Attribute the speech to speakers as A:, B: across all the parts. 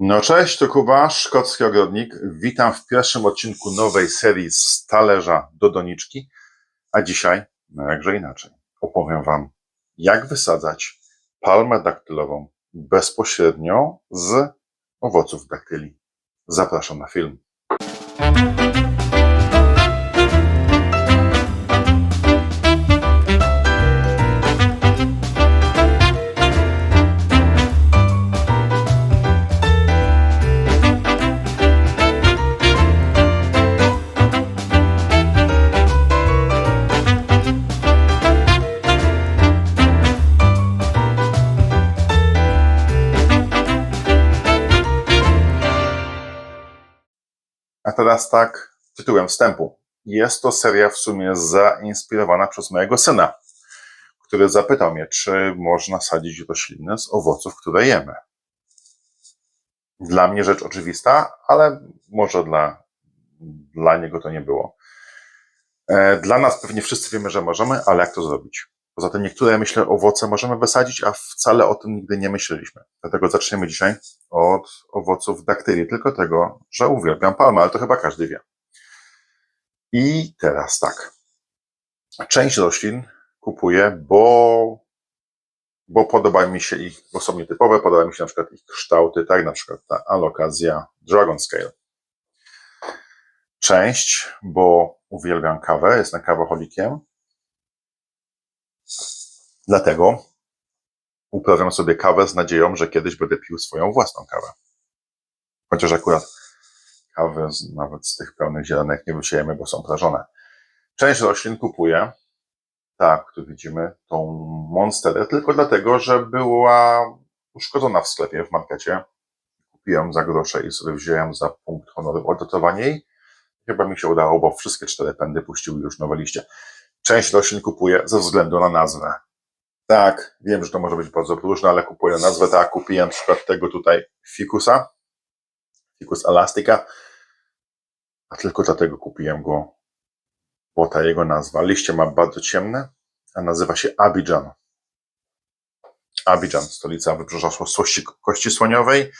A: No cześć, to Kuba, szkocki ogrodnik. Witam w pierwszym odcinku nowej serii z talerza do doniczki. A dzisiaj, no jakże inaczej, opowiem Wam, jak wysadzać palmę daktylową bezpośrednio z owoców daktyli. Zapraszam na film. Teraz tak, tytułem wstępu. Jest to seria w sumie zainspirowana przez mojego syna, który zapytał mnie, czy można sadzić rośliny z owoców, które jemy. Dla mnie rzecz oczywista, ale może dla, dla niego to nie było. E, Dla nas pewnie wszyscy wiemy, że możemy, ale jak to zrobić? Poza tym niektóre, myślę, owoce możemy wysadzić, a wcale o tym nigdy nie myśleliśmy. Dlatego zaczniemy dzisiaj od owoców daktyli, tylko tego, że uwielbiam palmę, ale to chyba każdy wie. I teraz tak. Część roślin kupuję, bo, bo podoba mi się ich, bo są nietypowe, podoba mi się na przykład ich kształty, tak, na przykład ta alokazja Dragon Scale. Część, bo uwielbiam kawę, jestem kawoholikiem. Dlatego uprawiam sobie kawę z nadzieją, że kiedyś będę pił swoją własną kawę. Chociaż akurat kawy z, nawet z tych pełnych zielenek nie wysiejemy, bo są prażone. Część roślin kupuję, tak, tu widzimy, tą monsterę, tylko dlatego, że była uszkodzona w sklepie, w markecie. Kupiłem za grosze i sobie wziąłem za punkt honoru odnotowanie jej. Chyba mi się udało, bo wszystkie cztery pędy puściły już nowe liście. Część roślin kupuję ze względu na nazwę. Tak, wiem, że to może być bardzo próżne, ale kupuję nazwę. Tak, kupiłem przykład tego tutaj fikusa, ficus elastica, a tylko dlatego kupiłem go, bo ta jego nazwa. Liście ma bardzo ciemne, a nazywa się Abidjan. Abidjan, stolica wybrzeża Słości Kości Słoniowej.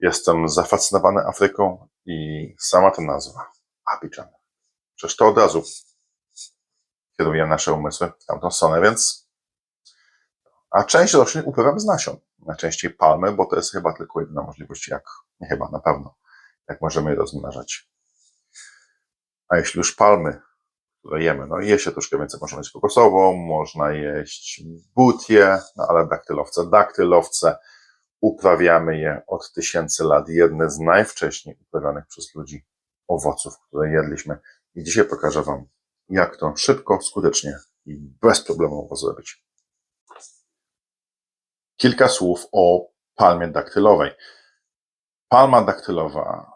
A: Jestem zafascynowany Afryką i sama ta nazwa, Abidjan. Przecież to od razu kieruje nasze umysły w tamtą stronę, więc a część roślin uprawiam z nasion. Najczęściej palmy, bo to jest chyba tylko jedyna możliwość, jak, nie chyba, na pewno, jak możemy je rozmnażać. A jeśli już palmy, które jemy, no je się troszkę więcej, można jeść kokosową, można jeść butię, no ale daktylowce, daktylowce, uprawiamy je od tysięcy lat. Jedne z najwcześniej uprawianych przez ludzi owoców, które jedliśmy. I dzisiaj pokażę Wam, jak to szybko, skutecznie i bezproblemowo zrobić. Kilka słów o palmie daktylowej. Palma daktylowa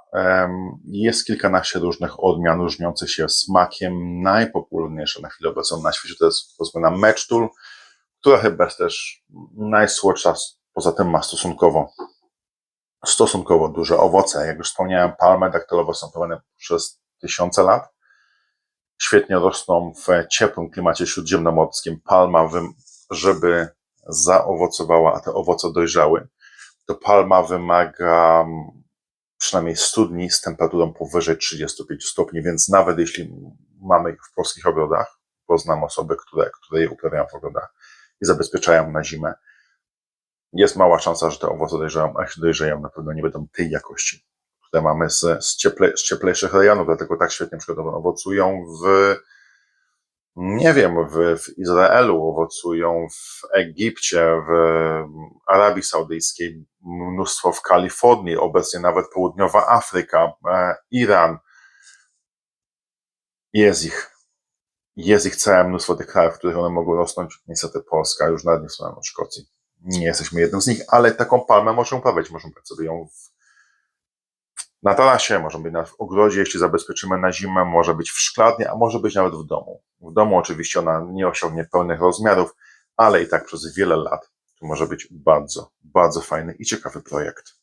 A: jest kilkanaście różnych odmian różniących się smakiem. Najpopularniejsza na chwilę obecną na świecie to jest pozwana mecztul, która chyba jest też najsłodsza, poza tym ma stosunkowo, stosunkowo duże owoce. Jak już wspomniałem, palmy daktylowe są prowane przez tysiące lat świetnie rosną w ciepłym klimacie śródziemnomorskim. Palma, żeby zaowocowała, a te owoce dojrzały, to palma wymaga mm, przynajmniej 100 dni z temperaturą powyżej 35 stopni, więc nawet jeśli mamy ich w polskich ogrodach, bo znam osoby, które, które je uprawiają w ogrodach i zabezpieczają na zimę, jest mała szansa, że te owoce dojrzeją, a jeśli dojrzeją, na pewno nie będą tej jakości, które mamy z, z, cieple, z cieplejszych rejonów, dlatego tak świetnie przykład owocują w, nie wiem, w, w Izraelu, owocują w Egipcie, w Arabii Saudyjskiej, mnóstwo w Kalifornii, obecnie nawet południowa Afryka, e, Iran. Jest ich. Jest ich całe mnóstwo tych krajów, w których one mogą rosnąć. Niestety Polska, już nawet nie wspomniałem o Szkocji. Nie jesteśmy jednym z nich, ale taką palmę możemy uprawiać. Możemy sobie ją w na tarasie, może być w ogrodzie, jeśli zabezpieczymy na zimę, może być w szklarni, a może być nawet w domu. W domu oczywiście ona nie osiągnie pełnych rozmiarów, ale i tak przez wiele lat to może być bardzo, bardzo fajny i ciekawy projekt.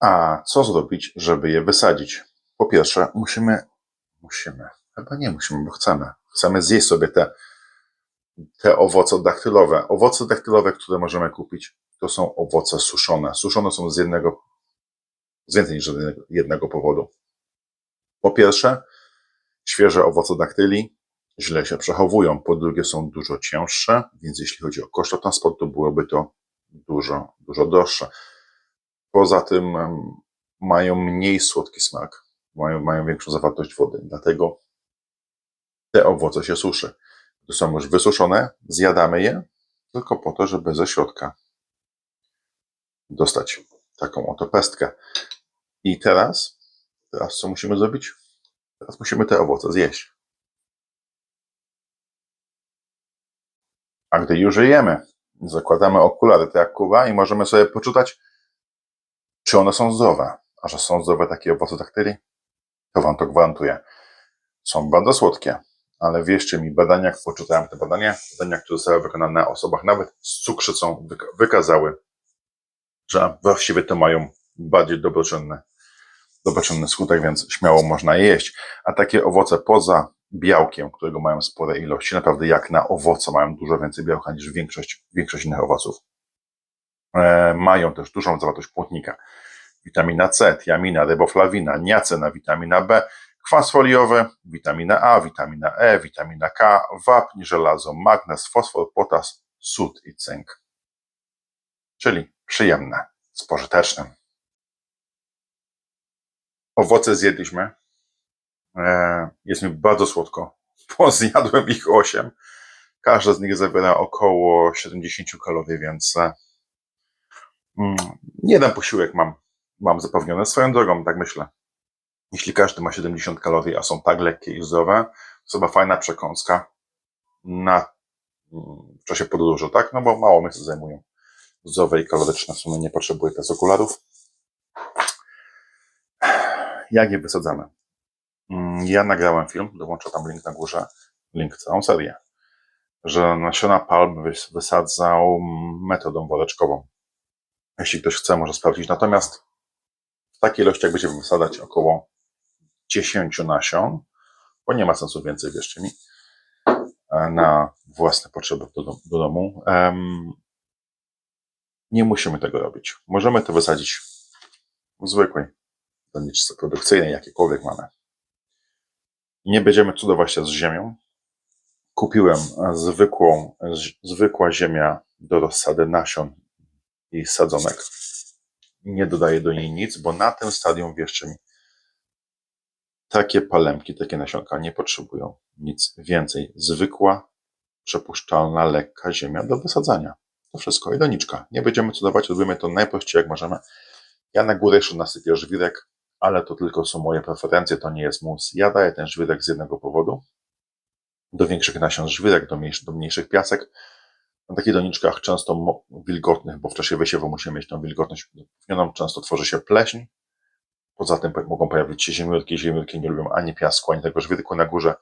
A: A co zrobić, żeby je wysadzić? Po pierwsze, musimy, musimy, chyba nie musimy, bo chcemy. Chcemy zjeść sobie te, te owoce daktylowe. Owoce daktylowe, które możemy kupić, to są owoce suszone. Suszone są z jednego, z więcej niż jednego, powodu. Po pierwsze, świeże owoce daktyli źle się przechowują. Po drugie, są dużo cięższe, więc jeśli chodzi o koszt transportu, byłoby to dużo, dużo droższe. Poza tym mają mniej słodki smak, mają, mają większą zawartość wody, dlatego te owoce się suszy. To są już wysuszone, zjadamy je tylko po to, żeby ze środka dostać taką oto pestkę. I teraz, teraz co musimy zrobić? Teraz musimy te owoce zjeść. A gdy już jemy, zakładamy okulary, tak jak Kuba, i możemy sobie poczytać, czy one są zdrowe. A że są zdrowe takie owoce daktyli, to Wam to gwarantuję. Są bardzo słodkie, ale wierzcie mi, badania, poczytałem te badania, badania, które zostały wykonane na osobach nawet z cukrzycą, wyka- wykazały, że właściwie to mają bardziej dobroczynny, dobroczynny skutek, więc śmiało można je jeść. A takie owoce poza białkiem, którego mają spore ilości, naprawdę jak na owoce mają dużo więcej białka niż większość, większość innych owoców. E, mają też dużą zawartość płótnika. Witamina C, tiamina, riboflawina, niacena, witamina B, kwas foliowy, witamina A, witamina E, witamina K, wapń, żelazo, magnez, fosfor, potas, sód i cynk. Czyli przyjemne, z pożytecznym. Owoce zjedliśmy. E, Jest mi bardzo słodko, bo zjadłem ich 8. Każda z nich zawiera około 70 kalorii, więc e, mm, jeden posiłek mam, mam zapewniony. Swoją drogą, tak myślę. Jeśli każdy ma 70 kalorii, a są tak lekkie i zdrowe, to chyba fajna przekąska na, mm, w czasie podróży, tak? No bo mało miejsca zajmują. Zdrowe i kaloryczne, w sumie nie potrzebuję teraz okularów. Jak je wysadzamy? Mm, Ja nagrałem film, dołączę tam link na górze, link całą serię, że nasiona palm wys- wysadzał metodą woreczkową. Jeśli ktoś chce, może sprawdzić. Natomiast w takiej ilości, jak będziemy wysadzać około 10 nasion, bo nie ma sensu więcej, wierzcie mi, e, na własne potrzeby do, do domu. Em, nie musimy tego robić. Możemy to wysadzić w zwykłej doniczce produkcyjnej, jakiekolwiek mamy. Nie będziemy cudować się z ziemią. Kupiłem e, zwykłą, z- zwykła ziemia do rozsady nasion i sadzonek. Nie dodaję do niej nic, bo na tym stadium, wierzcie mi, takie palemki, takie nasionka nie potrzebują nic więcej. Zwykła, przepuszczalna, lekka ziemia do wysadzania. To wszystko i doniczka. Nie będziemy cudować, robimy to najprościej jak możemy. Ja na górę jeszcze nasypię żwirek, ale to tylko są moje preferencje, to nie jest mus. Ja daję ten żwirek z jednego powodu. Do większych nasion żwirek, do, mniejszych, do mniejszych piasek. Na takich doniczkach często wilgotnych, bo w czasie wysiewu musimy mieć tą wilgotność uprawnioną, często tworzy się pleśń. Poza tym mogą pojawić się ziemniutki. Ziemniutki nie lubią ani piasku, ani tego żwirku na górze.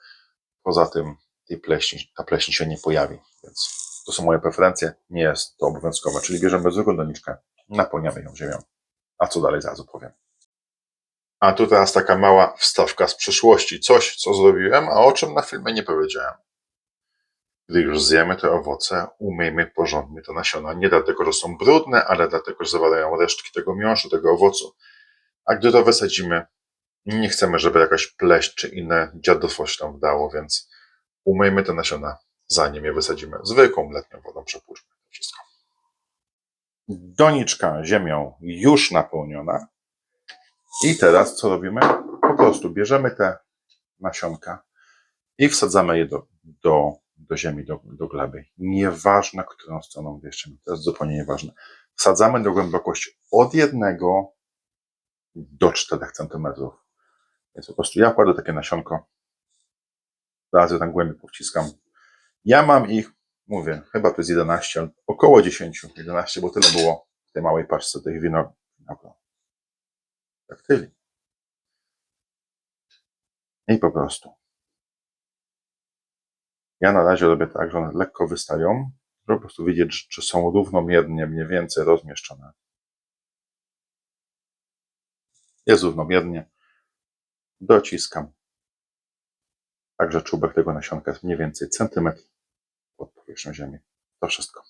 A: Poza tym tej pleśni, ta pleśń się nie pojawi. Więc to są moje preferencje. Nie jest to obowiązkowe. Czyli bierzemy zwykłą doniczkę, napełniamy ją ziemią. A co dalej zaraz opowiem. A tu teraz taka mała wstawka z przyszłości. Coś, co zrobiłem, a o czym na filmie nie powiedziałem. Gdy już zjemy te owoce, umyjmy porządnie te nasiona. Nie dlatego, że są brudne, ale dlatego, że zawierają resztki tego miąższu, tego owocu. A gdy to wysadzimy, nie chcemy, żeby jakaś pleść czy inne dziadostwo się tam wdało, więc umyjmy te nasiona, zanim je wysadzimy. Zwykłą letnią wodą przepłuczmy wszystko. Doniczka ziemią już napełniona. I teraz co robimy? Po prostu bierzemy te nasionka i wsadzamy je do, do, do ziemi, do, do gleby. Nieważne, którą stroną, wierzcie mi, to jest zupełnie nieważne. Wsadzamy do głębokości od 1 do 4 cm. Więc po prostu ja kładę takie nasionko, je tam głębiej powciskam. Ja mam ich, mówię, chyba to jest 11, ale około 10, 11, bo tyle było w tej małej paczce tych wino, winogron. Daktyli. I po prostu. Ja na razie robię tak, że one lekko wystają, żeby po prostu widzieć, czy są równomiernie mniej więcej rozmieszczone. Jest równomiernie. Dociskam. Także czubek tego nasionka jest mniej więcej centymetr pod powierzchnią ziemi. To wszystko.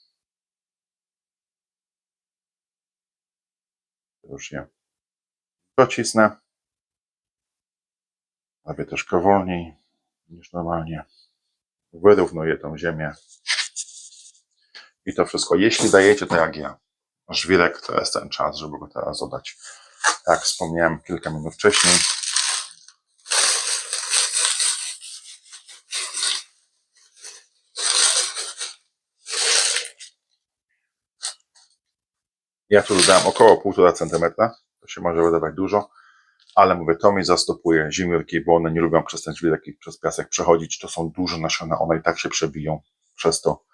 A: już je docisnę. Robię troszkę wolniej niż normalnie. Wyrównuję tą ziemię. I to wszystko. Jeśli dajecie to jak ja, żwirek, to jest ten czas, żeby go teraz dodać. Jak wspomniałem kilka minut wcześniej, Ja tu dodałem około 1,5 cm. Się może wydawać dużo, ale mówię, to mi zastopuje zimurki, bo one nie lubią przez ten żwirek i przez piasek przechodzić. To są duże nasiona, one i tak się przebiją przez to.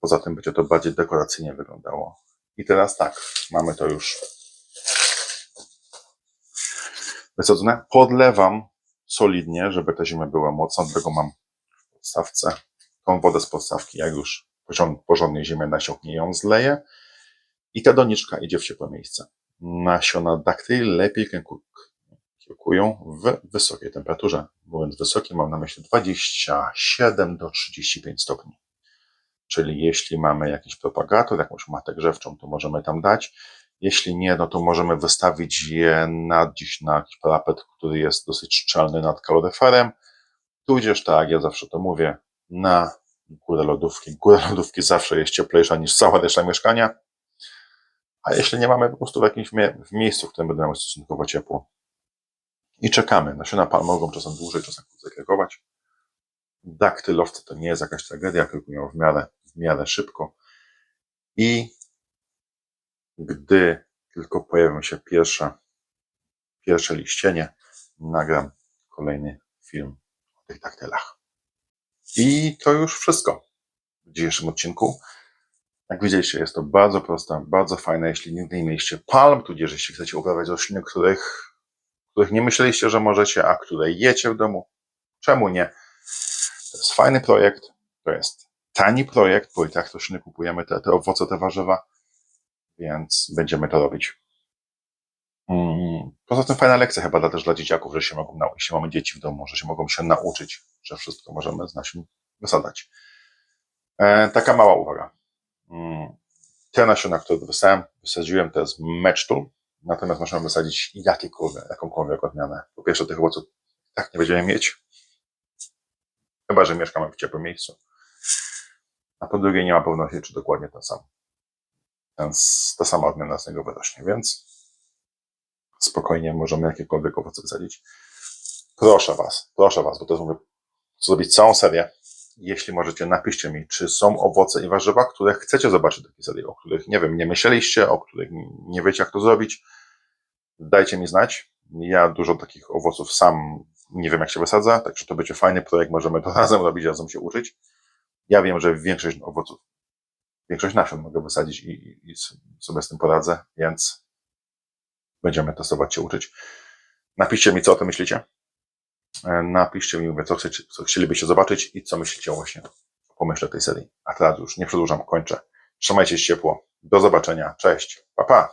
A: Poza tym będzie to bardziej dekoracyjnie wyglądało. I teraz tak, mamy to już wysadzone. Podlewam solidnie, żeby ta ziemia była mocna, dlatego mam w podstawce tą wodę z podstawki, jak już porząd- porządnie ziemię nasiąknie, ją zleję i ta doniczka idzie w ciepłe miejsce. Nasiona daktyl lepiej kiełku- kiełkują w wysokiej temperaturze. Mówiąc wysokie, mam na myśli 27 do 35 stopni. Czyli jeśli mamy jakiś propagator, jakąś matę grzewczą, to możemy tam dać. Jeśli nie, no to możemy wystawić je na dziś na jakiś parapet, który jest dosyć szczelny nad kaloryferem, tudzież tak, ja zawsze to mówię, na górę lodówki. Góra lodówki zawsze jest cieplejsza niż cała reszta mieszkania. A jeśli nie mamy po prostu w jakimś mie- w miejscu, w którym będą miały stosunkowo ciepło. I czekamy. Nasiona palm mogą czasem dłużej, czasem krócej kiełkować. Daktylowce to nie jest jakaś tragedia, kiełkują w miarę, w miarę szybko. I gdy tylko pojawią się pierwsze, pierwsze liścienie, nagram kolejny film o tych daktylach. I to już wszystko w dzisiejszym odcinku. Jak widzieliście, jest to bardzo proste, bardzo fajne. Jeśli nigdy nie mieliście palm, tudzież jeśli chcecie uprawiać rośliny, których, których nie myśleliście, że możecie, a które jecie w domu, czemu nie? To jest fajny projekt, to jest tani projekt, bo i tak rośliny kupujemy, te, te owoce, te warzywa, więc będziemy to robić. Mm, Poza tym fajna lekcja chyba dla, też dla dzieciaków, że się mogą nauczyć, jeśli mamy dzieci w domu, że się mogą się nauczyć, że wszystko możemy z nasion wysadzać. E, taka mała uwaga. Te nasiona, które wysadzałem, wysadziłem, to jest mecztul, natomiast możemy wysadzić jakiekolwiek, jakąkolwiek odmianę. Po pierwsze, tych owoców tak nie będziemy mieć, chyba że mieszkamy w ciepłym miejscu. A po drugie, nie ma pewności, czy dokładnie ten sam, ten, ta sama odmiana z niego wyrośnie, więc spokojnie możemy jakiekolwiek owoce wysadzić. Proszę Was, proszę Was, bo to mówię, zrobić całą serię. Jeśli możecie, napiszcie mi, czy są owoce i warzywa, które chcecie zobaczyć takiej serii, o których, nie wiem, nie myśleliście, o których nie wiecie, jak to zrobić. Dajcie mi znać. Ja dużo takich owoców sam nie wiem, jak się wysadza, także to będzie fajny projekt, możemy to razem robić, razem się uczyć. Ja wiem, że większość owoców, większość nasion mogę wysadzić i, i, i sobie z tym poradzę, więc będziemy testować się uczyć. Napiszcie mi, co o tym myślicie. E, Napiszcie mi, mówię, co, chcecie, co chcielibyście zobaczyć i co myślicie właśnie o pomyśle tej serii. A teraz już nie przedłużam, kończę. Trzymajcie się ciepło. Do zobaczenia. Cześć. Pa, pa.